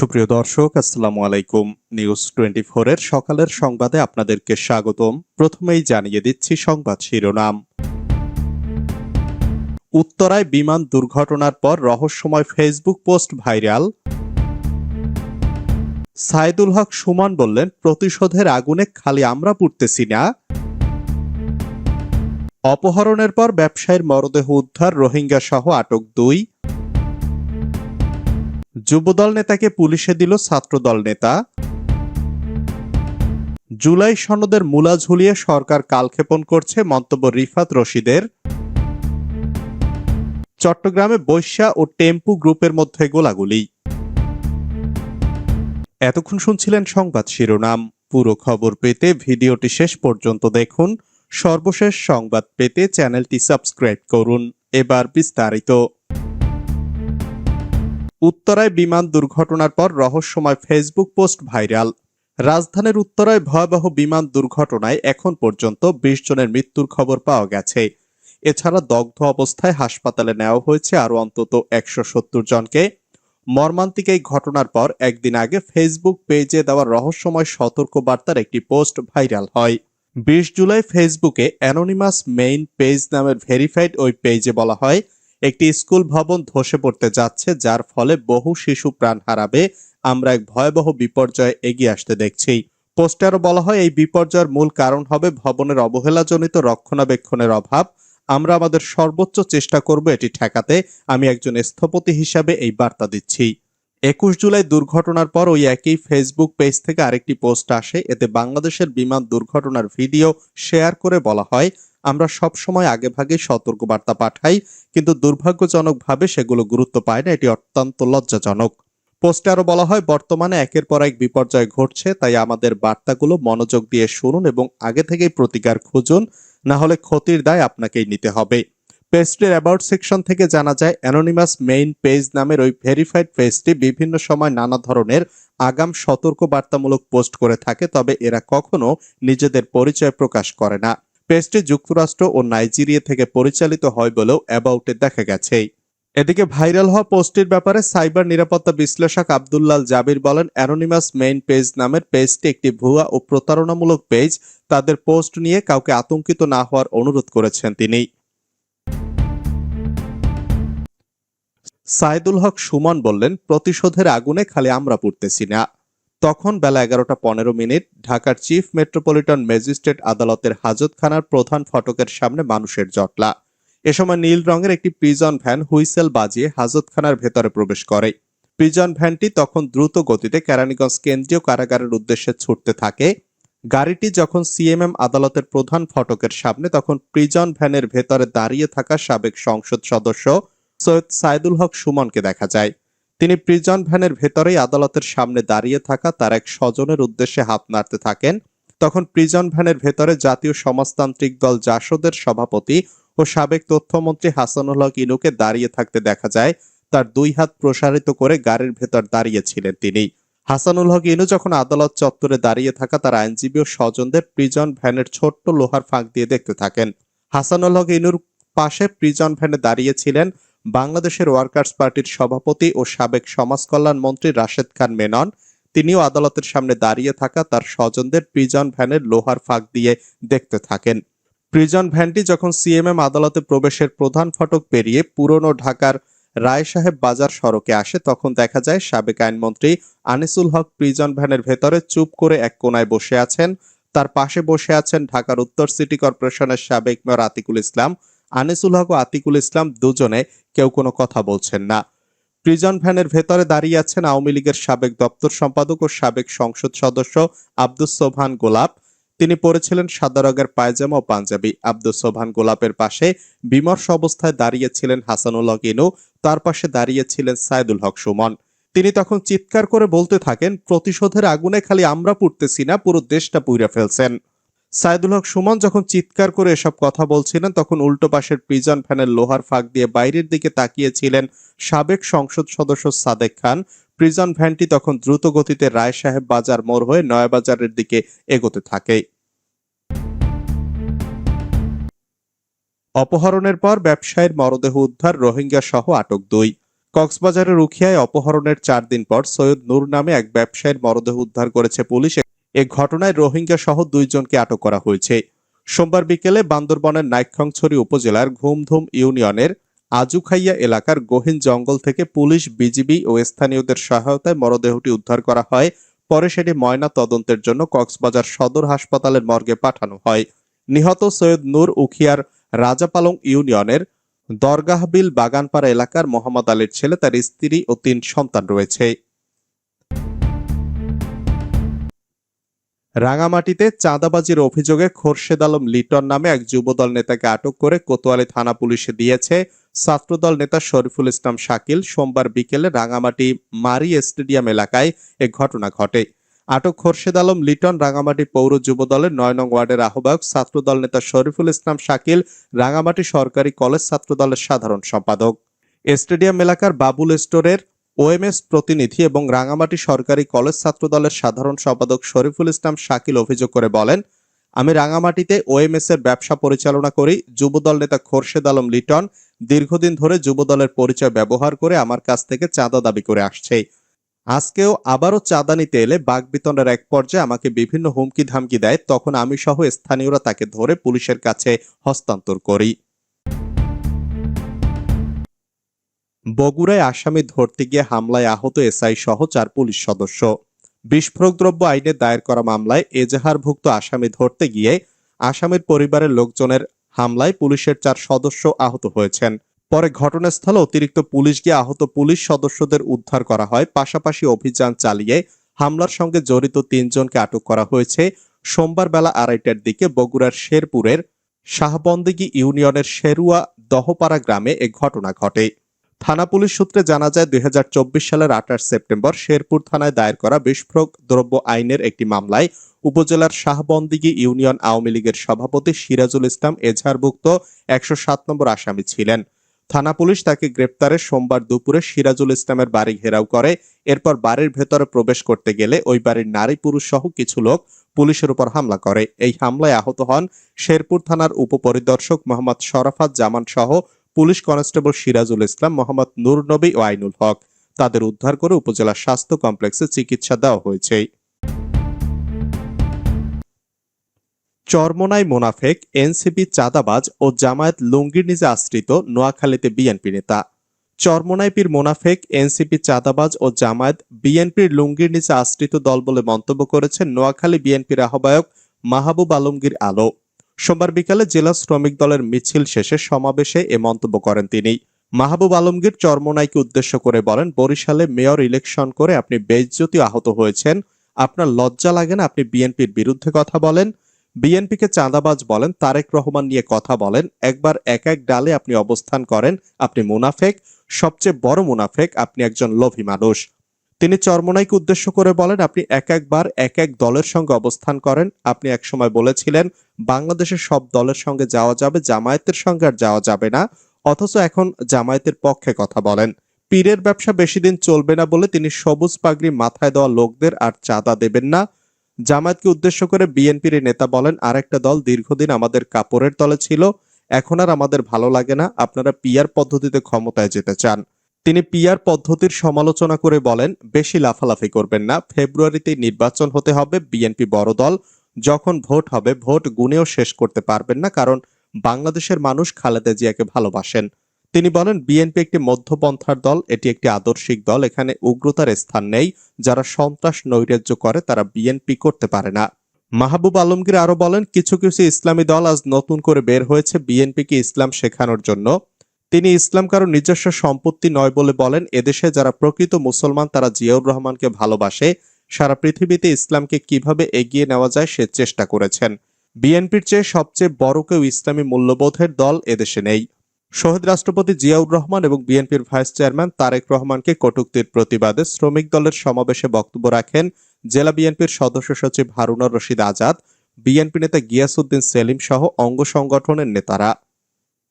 সুপ্রিয় দর্শক, আসসালামু আলাইকুম। নিউজ টোয়েন্টি এর সকালের সংবাদে আপনাদেরকে স্বাগতম। প্রথমেই জানিয়ে দিচ্ছি সংবাদ শিরোনাম। উত্তরায় বিমান দুর্ঘটনার পর রহস্যময় Facebook post viral. Saidul Haque Sumon বললেন, প্রতিশোধের আগুনে খালি আমরা পুড়তেছি না। অপহরণের পর ব্যবসায়ীর মরদেহ উদ্ধার, রোহিঙ্গা সহ আটক দুই। যুবদল নেতাকে পুলিশে দিল ছাত্রদল নেতা। জুলাই সনদের মূলা ঝুলিয়ে সরকার কালক্ষেপণ করছে মন্তব্য রিফাত রশিদের। চট্টগ্রামে বৈশ্যা ও টেম্পু গ্রুপের মধ্যে গোলাগুলি। এতক্ষণ শুনছিলেন সংবাদ শিরোনাম। পুরো খবর পেতে ভিডিওটি শেষ পর্যন্ত দেখুন। সর্বশেষ সংবাদ পেতে চ্যানেলটি সাবস্ক্রাইব করুন। এবার বিস্তারিত। উত্তরায় বিমান দুর্ঘটনার পর রহস্যময় ফেসবুক পোস্ট ভাইরাল। রাজধানীর উত্তরায় ভয়াবহ বিমান দুর্ঘটনায় এখন পর্যন্ত বিশ জনের মৃত্যুর খবর পাওয়া গেছে। এছাড়া দগ্ধ অবস্থায় হাসপাতালে নেওয়া হয়েছে আরও অন্তত একশো সত্তর জনকে। মর্মান্তিক এই ঘটনার পর একদিন আগে ফেসবুক পেজে দেওয়া রহস্যময় সতর্ক বার্তার একটি পোস্ট ভাইরাল হয়। বিশ জুলাই ফেসবুকে অ্যানোনিমাস মেইন পেজ নামের ভেরিফাইড ওই পেজে বলা হয় একটি স্কুল ভবন ধসে পড়তে যাচ্ছে, যার ফলে বহু শিশু প্রাণ হারাবে। আমরা এক ভয়াবহ বিপর্যয়ে এগিয়ে আসতে দেখছি। পোস্টারও বলা হয়, এই বিপর্যয়ের মূল কারণ হবে ভবনের অবহেলাজনিত রক্ষণাবেক্ষণের অভাব। আমরা আমাদের সর্বোচ্চ চেষ্টা করব এটি ঠেকাতে। আমি একজন স্থপতি হিসাবে এই বার্তা দিচ্ছি। একুশ জুলাই দুর্ঘটনার পর ওই একই ফেসবুক পেজ থেকে আরেকটি পোস্ট আসে। এতে বাংলাদেশের বিমান দুর্ঘটনার ভিডিও শেয়ার করে বলা হয় আমরা সব সময় আগেভাগে সতর্কবার্তা পাঠাই, কিন্তু দুর্ভাগ্যজনকভাবে সেগুলো গুরুত্ব পায় না, এটি অত্যন্ত লজ্জাজনক। পোস্টে আরও বলা হয়, বর্তমানে একের পর এক বিপর্যয় ঘটছে, তাই আমাদের বার্তাগুলো মনোযোগ দিয়ে শুনুন এবং আগে থেকেই প্রতিকার খুঁজুন, না হলে ক্ষতির দায় আপনাকেই নিতে হবে। পেজটির অ্যাবাউট সেকশন থেকে জানা যায়, অ্যানোনিমাস মেইন পেজ নামের ওই ভেরিফাইড পেজটি বিভিন্ন সময় নানা ধরনের আগাম সতর্ক বার্তামূলক পোস্ট করে থাকে, তবে এরা কখনো নিজেদের পরিচয় প্রকাশ করে না। পেজটি যুক্তরাষ্ট্র ও নাইজেরিয়া থেকে পরিচালিত হয় বলেও অ্যাবাউটে দেখা গেছে। এদিকে ভাইরাল হওয়া পোস্টটির ব্যাপারে সাইবার নিরাপত্তা বিশ্লেষক আবদুল্লাল জাবির বলেন, অ্যানোনিমাস মেইন পেজ নামের পেজটি একটি ভুয়া ও প্রতারণামূলক পেজ। তাদের পোস্ট নিয়ে কাউকে আতঙ্কিত না হওয়ার অনুরোধ করেছেন তিনি। সাইদুল হক সুমন বললেন, প্রতিশোধের আগুনে খালি আমরা পড়তেছি না। তখন বেলা এগারোটা পনেরো মিনিট ঢাকার চিফ মেট্রোপলিটন ম্যাজিস্ট্রেট আদালতের হাজতখানার প্রধান ফটকের সামনে মানুষের জটলা। এ সময় নীল রঙের একটি প্রিজন ভ্যান হুইসেল বাজিয়ে হাজতখানার ভেতরে প্রবেশ করে। প্রিজন ভ্যানটি তখন দ্রুত গতিতে কেরানীগঞ্জ কেন্দ্রীয় কারাগারের উদ্দেশ্যে ছুটতে থাকে। গাড়িটি যখন সিএমএম আদালতের প্রধান ফটকের সামনে, তখন প্রিজন ভ্যানের ভেতরে দাঁড়িয়ে থাকা সাবেক সংসদ সদস্য সৈয়দ সাইদুল হক সুমনকে দেখা যায়। তিনি প্রিজন ভ্যানের ভেতরেই আদালতের সামনে দাঁড়িয়ে থাকা তার এক স্বজনের উদ্দেশ্যে হাত নাড়তে থাকেন। তখন প্রিজন ভ্যানের ভেতরে জাতীয় সমাজতান্ত্রিক দল জাসদের সভাপতি ও সাবেক তথ্যমন্ত্রী হাসানুল হক ইনুকে দাঁড়িয়ে থাকতে দেখা যায়। তার দুই হাত প্রসারিত করে গাড়ির ভেতর দাঁড়িয়েছিলেন তিনি। হাসানুল হক ইনু যখন আদালত চত্বরে দাঁড়িয়ে থাকা তার আইনজীবী ও স্বজনদের প্রিজন ভ্যানের ছোট্ট লোহার ফাঁক দিয়ে দেখতে থাকেন। হাসানুল হক ইনুর পাশে প্রিজন ভ্যানে দাঁড়িয়েছিলেন বাংলাদেশের ওয়ার্কার্স পার্টির সভাপতি ও সাবেক সমাজ কল্যাণ মন্ত্রী রাশেদ খান মেনন, তিনিও আদালতের সামনে দাঁড়িয়ে থাকা তার স্বজনদের প্রিজন ভ্যানের লোহার ফাঁক দিয়ে দেখতে থাকেন। প্রিজন ভ্যানটি যখন সিএমএম আদালতে প্রবেশের প্রধান ফটক পেরিয়ে পুরনো ঢাকার রায় সাহেব বাজার সড়কে আসে, তখন দেখা যায় সাবেক আইনমন্ত্রী আনিসুল হক প্রিজন ভ্যানের ভেতরে চুপ করে এক কোনায় বসে আছেন। তার পাশে বসে আছেন ঢাকার উত্তর সিটি কর্পোরেশনের সাবেক মেয়র আতিকুল ইসলাম আনিসুল হক ও আতিকুল ইসলাম দুজনে কেউ কোনো কথা বলছেন না। প্রিজন ভ্যানের ভেতরে দাঁড়িয়ে আছেন আওয়ামী লীগের সাবেক দপ্তর সম্পাদক ও সাবেক সংসদ সদস্য আব্দুস সোভান গোলাপ। তিনি পরেছিলেন সাদা রঙের পায়জামা ও পাঞ্জাবি। আব্দুস সোভান গোলাপের পাশে বিমর্ষ অবস্থায় দাঁড়িয়েছিলেন হাসানুল হক ইনু তার পাশে দাঁড়িয়েছিলেন সাইদুল হক সুমন। তিনি তখন চিৎকার করে বলতে থাকেন, প্রতিশোধের আগুনে খালি আমরা পুড়তেছি না, পুরো দেশটা পুড়ে ফেলছেন। সাইদুল হক সুমন যখন চিৎকার করে এসব কথা বলছিলেন, তখন উল্টো পাশের প্রিজন ফ্যানের লোহার ফাঁক দিয়ে বাইরের দিকে তাকিয়েছিলেন সাবেক সংসদ সদস্য সাদেক খান। প্রিজন ভ্যানটি তখন দ্রুত গতিতে রায় সাহেব বাজার মোড় হয়ে নয়াবাজারের দিকে এগোতে থাকে। অপহরণের পর ব্যবসায়ীর মরদেহ উদ্ধার, রোহিঙ্গা সহ আটক দুই। কক্সবাজারের রুখিয়ায় অপহরণের চার দিন পর সৈয়দ নূর নামে এক ব্যবসায়ীর মরদেহ উদ্ধার করেছে পুলিশ। এ ঘটনায় রোহিঙ্গা সহ দুইজনকে আটক করা হয়েছে। সোমবার বিকেলে বান্দরবনের নাইক্ষংছড়ি উপজেলার ঘুমধুম ইউনিয়নের আজুখাইয়া এলাকার গহীন জঙ্গল থেকে পুলিশ, বিজিবি ও স্থানীয়দের সহায়তায় মরদেহটি উদ্ধার করা হয়। পরে সেটি ময়না তদন্তের জন্য কক্সবাজার সদর হাসপাতালের মর্গে পাঠানো হয়। নিহত সৈয়দ নূর উখিয়ার রাজাপালং ইউনিয়নের দরগাহবিল বাগানপাড়া এলাকার মোহাম্মদ আলীর ছেলে, তার স্ত্রী ও তিন সন্তান রয়েছে। রাঙামাটিতে চাঁদাবাজির অভিযোগে খোরশেদ আলম লিটন নামে এক যুবদল নেতাকে আটক করে কোতোয়ালি থানা পুলিশে দিয়েছে। ছাত্রদল নেতা শরীফুল ইসলাম শাকিল সোমবার বিকেলে রাঙামাটি মারি স্টেডিয়াম এলাকায় এ ঘটনা ঘটে। আটক খোরশেদ আলম লিটন রাঙামাটি পৌর যুবদলের নয় নং ওয়ার্ডের আহ্বায়ক। ছাত্রদল নেতা শরীফুল ইসলাম শাকিল রাঙামাটি সরকারি কলেজ ছাত্রদলের সাধারণ সম্পাদক। স্টেডিয়াম এলাকার বাবুল স্টোরের ওএমএস প্রতিনিধি এবং রাঙামাটি সরকারি কলেজ ছাত্রদলের সাধারণ সম্পাদক শরীফুল ইসলাম শাকিল অভিযোগ করে বলেন, আমি রাঙামাটিতে ওএমএস এর ব্যবসা পরিচালনা করি। যুবদল নেতা খোরশেদ আলম লিটন দীর্ঘদিন ধরে যুবদলের পরিচয় ব্যবহার করে আমার কাছ থেকে চাঁদা দাবি করে আসছে। আজকেও আবারও চাঁদা নিতে এলে বাগবিতনের এক পর্যায়ে আমাকে বিভিন্ন হুমকি ধামকি দেয়। তখন আমি সহ স্থানীয়রা তাকে ধরে পুলিশের কাছে হস্তান্তর করি। বগুড়ায় আসামি ধরতে গিয়ে হামলায় আহত এসআই সহ চার পুলিশ সদস্য। বিস্ফোরক দ্রব্য আইনে দায়ের করা মামলায় এজাহারভুক্ত আসামি ধরতে গিয়ে আসামির পরিবারের লোকজনের হামলায় পুলিশের চার সদস্য আহত হয়েছেন। পরে ঘটনাস্থলে অতিরিক্ত পুলিশ গিয়ে আহত পুলিশ সদস্যদের উদ্ধার করা হয়। পাশাপাশি অভিযান চালিয়ে হামলার সঙ্গে জড়িত তিনজনকে আটক করা হয়েছে। সোমবার বেলা আড়াইটার দিকে বগুড়ার শেরপুরের শাহবন্দিগি ইউনিয়নের শেরুয়া দহপাড়া গ্রামে এ ঘটনা ঘটে। থানা পুলিশ সূত্রে জানা যায়, দুই হাজার চব্বিশ সালের আঠাশ সেপ্টেম্বর শেরপুর থানায় দায়ের করা বিস্ফোরক দ্রব্য আইনের একটি মামলায় উপজেলার শাহবন্দিগি ইউনিয়ন আওয়ামী লীগের সভাপতি সিরাজুল ইসলাম এজাহারভুক্ত একশো সাত নম্বর আসামি ছিলেন। থানা পুলিশ তাকে গ্রেপ্তারে সোমবার দুপুরে সিরাজুল ইসলামের বাড়ি ঘেরাও করে, এরপর বাড়ির ভেতরে প্রবেশ করতে গেলে ওই বাড়ির নারী পুরুষ সহ কিছু লোক পুলিশের উপর হামলা করে। এই হামলায় আহত হন শেরপুর থানার উপপরিদর্শক মোহাম্মদ শরাফাত জামান সহ পুলিশ কনস্টেবল সিরাজুল ইসলাম, মোহাম্মদ নূর নবী ও আইনুল হক তাদের উদ্ধার করে উপজেলা স্বাস্থ্য কমপ্লেক্সে চিকিৎসা দেওয়া হয়েছে। চরমোনাই মোনাফেক, এনসিপি চাঁদাবাজ ও জামায়াত লুঙ্গির নিজে আশ্রিত নোয়াখালীতে বিএনপি নেতা। চরমোনাই পীর মোনাফেক, এনসিপি চাঁদাবাজ ও জামায়াত বিএনপির লুঙ্গির নিচে আশ্রিত দল বলে মন্তব্য করেছেন নোয়াখালী বিএনপির আহ্বায়ক মাহবুব আলমগীর আলো। সোমবার বিকালে জেলা শ্রমিক দলের মিছিল শেষে সমাবেশে এ মন্তব্য করেন তিনি। মাহবুব আলমগীর চরমোনাইকে উদ্দেশ্য করে বলেন, বরিশালে মেয়র ইলেকশন করে আপনি বেজ্জতি আহত হয়েছেন। আপনার লজ্জা লাগে না, আপনি বিএনপির বিরুদ্ধে কথা বলেন। বিএনপিকে চাঁদাবাজ বলেন, তারেক রহমান নিয়ে কথা বলেন। একবার এক এক ডালে আপনি অবস্থান করেন, আপনি মুনাফেক। সবচেয়ে বড় মুনাফেক, আপনি একজন লোভী মানুষ। তিনি চরমোনাইকে উদ্দেশ্য করে বলেন, আপনি এক একবার এক এক দলের সঙ্গে অবস্থান করেন। আপনি একসময় বলেছিলেন, বাংলাদেশের সব দলের সঙ্গে যাওয়া যাবে, জামায়াতের সঙ্গে আর যাওয়া যাবে না। অথচ এখন জামায়াতের পক্ষে কথা বলেন। পীরের ব্যবসা বেশি দিন চলবে না বলে তিনি সবুজ পাগড়ি মাথায় দেওয়া লোকদের আর চাঁদা দেবেন না। জামায়াতকে উদ্দেশ্য করে বিএনপির নেতা বলেন, আরেকটা দল দীর্ঘদিন আমাদের কাপড়ের তলে ছিল। এখন আর আমাদের ভালো লাগে না। আপনারা পিয়ার পদ্ধতিতে ক্ষমতায় যেতে চান। তিনি পিয়ার পদ্ধতির সমালোচনা করে বলেন, বেশি লাফালাফি করবেন না ফেব্রুয়ারিতে নির্বাচন হতে হবে, বিএনপি বড় দল। যখন ভোট হবে, ভোট গুনেও শেষ করতে পারবেন না, কারণ বাংলাদেশের মানুষ খালেদা জিয়াকে ভালোবাসেন। তিনি বলেন, বিএনপি একটি মধ্যপন্থার দল, এটি একটি আদর্শিক দল, এখানে উগ্রতার স্থান নেই। যারা সন্ত্রাস নৈরাজ্য করে, তারা বিএনপি করতে পারে না। মাহবুব আলমগীর আরও বলেন, কিছু কিছু ইসলামী দল আজ নতুন করে বের হয়েছে, বিএনপিকে ইসলাম শেখানোর জন্য। তিনি ইসলাম কারও নিজস্ব সম্পত্তি নয় বলে বলেন, এদেশে যারা প্রকৃত মুসলমান তারা জিয়াউর রহমানকে ভালোবাসে। সারা পৃথিবীতে ইসলামকে কীভাবে এগিয়ে নেওয়া যায় সে চেষ্টা করেছেন। বিএনপির চেয়ে সবচেয়ে বড় কেউ ইসলামী মূল্যবোধের দল এদেশে নেই। শহীদ রাষ্ট্রপতি জিয়াউর রহমান এবং বিএনপির ভাইস চেয়ারম্যান তারেক রহমানকে কটূক্তির প্রতিবাদে শ্রমিক দলের সমাবেশে বক্তব্য রাখেন জেলা বিএনপির সদস্য সচিব হারুনার রশিদ আজাদ, বিএনপি নেতা গিয়াসউদ্দিন সেলিম সহ অঙ্গ সংগঠনের নেতারা।